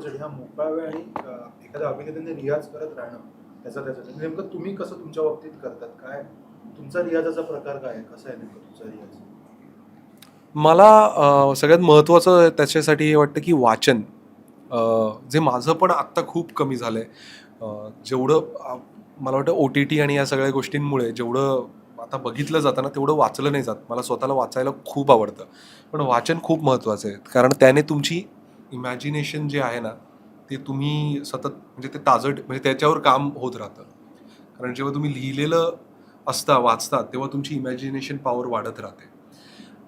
महत्वासाठी हा मोकळा वेळ आणि एखाद्या अभिनेत्याने रियाज करत राहणं त्याचा त्याचा. म्हणजे नेमकं तुम्ही कसं तुमच्या बाबतीत करतात? काय? तुमचा रियाजाचा प्रकार काय आहे? कसा आहे नेमकं तुमचा रियाज? मला सगळ्यात महत्त्वाचं त्याच्यासाठी हे वाटतं की वाचन. जे माझं पण आत्ता खूप कमी झालं आहे जेवढं मला वाटतं ओ टी टी आणि या सगळ्या गोष्टींमुळे जेवढं आता बघितलं जातं ना तेवढं वाचलं नाही जात. मला स्वतःला वाचायला खूप आवडतं. पण वाचन खूप महत्त्वाचं आहे. कारण त्याने तुमची इमॅजिनेशन जे आहे ना ते तुम्ही सतत म्हणजे ते ताजट म्हणजे त्याच्यावर काम होत राहतं. कारण जेव्हा तुम्ही लिहिलेलं असता वाचता तेव्हा तुमची इमॅजिनेशन पॉवर वाढत राहते.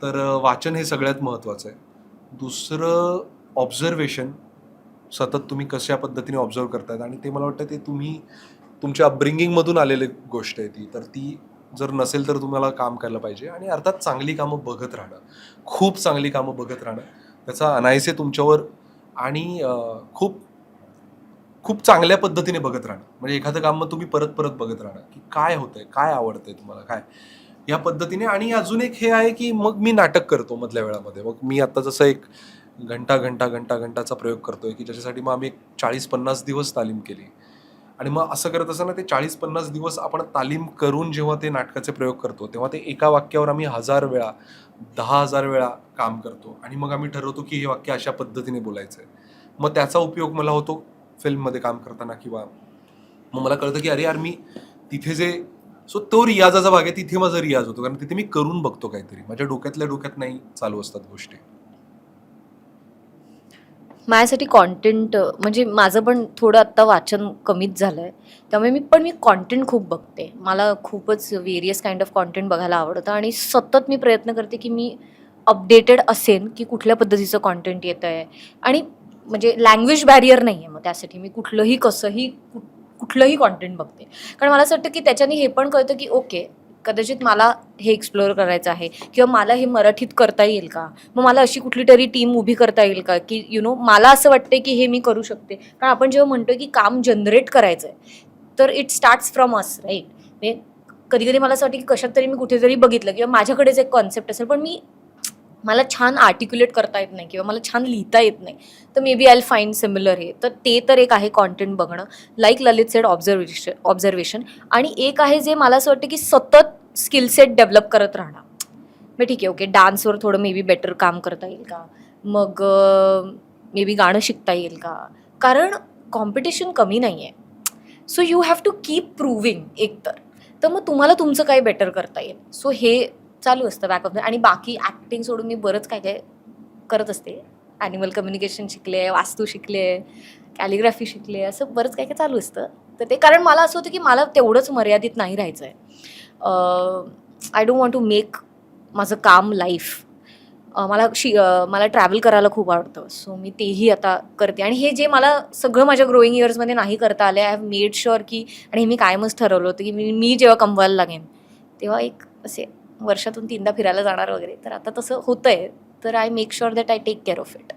तर वाचन हे सगळ्यात महत्त्वाचं आहे. दुसरं ऑब्झर्वेशन सतत तुम्ही कशा पद्धतीने ऑब्झर्व करतायत आणि ते मला वाटतं ते तुम्ही तुमच्या अपब्रिंगिंगमधून आलेली गोष्ट आहे ती. तर ती जर नसेल तर तुम्हाला काम करायला पाहिजे. आणि अर्थात चांगली कामं बघत राहणं. खूप चांगली कामं बघत राहणं. त्याचा अनायसे तुमच्यावर आणि खूप खूप चांगल्या पद्धतीने बघत राहणं. म्हणजे एखादं काम मग तुम्ही परत परत बघत राहणं की काय होतंय काय आवडतंय तुम्हाला काय? या पद्धतीने आणि अजून एक हे आहे की मग मी नाटक करतो मधल्या वेळामध्ये. मग मी आता जसं एक घंटा घंटा घंटा घंटाचा प्रयोग करतोय की ज्याच्यासाठी मग आम्ही एक चाळीस पन्नास दिवस तालीम केली. आणि मग असं करत असताना ते चाळीस पन्नास दिवस आपण तालीम करून जेव्हा ते नाटकाचे प्रयोग करतो तेव्हा ते एका वाक्यावर आम्ही हजार वेळा दहा हजार वेळा काम करतो. आणि मग आम्ही ठरवतो की हे वाक्य अशा पद्धतीने बोलायचं आहे मग त्याचा उपयोग मला होतो फिल्ममध्ये काम करताना किंवा मग मला कळतं की अरे यार मी तिथे जे सो तो रियाजाचा भाग आहे तिथे माझा रियाज होतो. कारण तिथे मी करून बघतो काहीतरी. माझ्या डोक्यातल्या डोक्यात नाही चालू असतात गोष्टी. माझ्यासाठी कॉन्टेंट म्हणजे माझं पण थोडं आत्ता वाचन कमीच झालं आहे त्यामुळे मी पण मी कॉन्टेंट खूप बघते. मला खूपच वेरियस काइंड ऑफ कॉन्टेंट बघायला आवडतं आणि सतत मी प्रयत्न करते की मी अपडेटेड असेन की कुठल्या पद्धतीचं कॉन्टेंट येतं आहे आणि म्हणजे लँग्वेज बॅरियर नाही आहे मग त्यासाठी मी कुठलंही कसंही कु- कुठलंही कॉन्टेंट बघते. कारण मला असं वाटतं की त्याच्याने हे पण कळतं की ओके कदाचित मला हे एक्सप्लोअर करायचं आहे. किंवा मला हे मराठीत करता येईल का? मग मला अशी कुठली तरी टीम उभी करता येईल का? की यु नो मला असं वाटते की हे मी करू शकते. कारण आपण जेव्हा म्हणतो की काम जनरेट करायचं आहे तर it starts from us right कधी कधी मला असं वाटतं की कशात तरी मी कुठेतरी बघितलं किंवा माझ्याकडेच एक कॉन्सेप्ट असेल. पण मी मला छान आर्टिक्युलेट करता येत नाही किंवा मला छान लिहिता येत नाही. तर may be I find similar हे. तर ते तर एक आहे कॉन्टेंट बघणं. Like Lalit said observation observation आणि एक आहे जे मला असं वाटतं की सतत स्किलसेट डेव्हलप करत राहणं. मग ठीक आहे ओके डान्सवर थोडं मे बी बेटर काम करता येईल का? मग मे बी गाणं शिकता येईल का? कारण कॉम्पिटिशन कमी नाही आहे so you have to keep proving एकतर. तर मग तुम्हाला तुमचं काय बेटर करता येईल? सो हे चालू असतं बॅक ऑफ आणि बाकी ॲक्टिंग सोडून मी बरंच काय काय करत असते. ॲनिमल कम्युनिकेशन शिकले वास्तू शिकले कॅलिग्राफी शिकले असं बरंच काय काय चालू असतं. तर ते कारण मला असं होतं की मला तेवढंच मर्यादित नाही राहायचं आहे I don't want to make माझं काम लाईफ मला शि मला ट्रॅव्हल करायला खूप आवडतं. सो मी तेही आता करते. आणि हे जे मला सगळं माझ्या ग्रोईंग इयर्समध्ये नाही करता आलं आय हॅव मेड शुअर की आणि हे मी कायमच ठरवलं होतं की मी मी जेव्हा कमवायला लागेन तेव्हा एक असे वर्षातून तीनदा फिरायला जाणार वगैरे. तर आता तसं होतं आहे तर I make sure that I take care of it